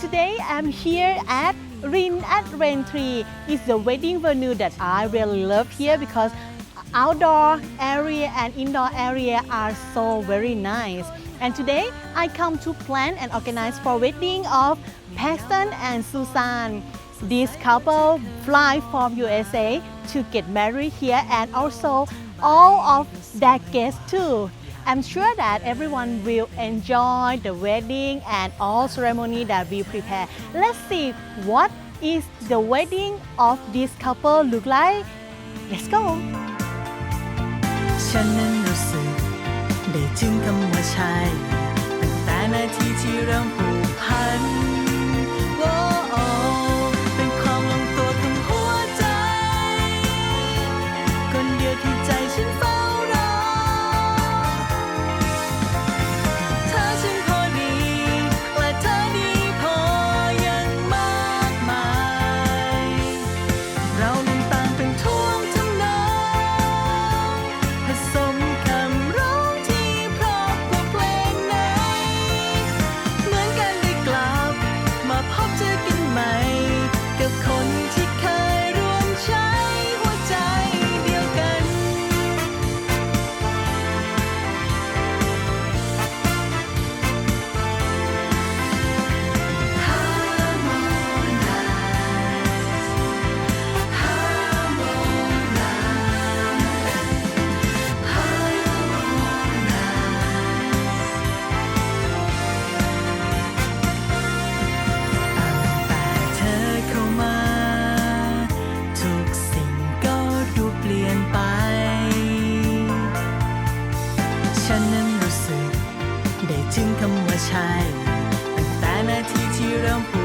Today I'm here at Rin at Rain Tree. It's the wedding venue that I really love here because outdoor area and indoor area are so very nice. And today I come to plan and organize for wedding of Paxton and Susan. This couple fly from USA to get married here and also all of their guests too. I'm sure that everyone will enjoy the wedding and all ceremony that we prepare. Let's see what is the wedding of this couple look like. Let's go. tempo.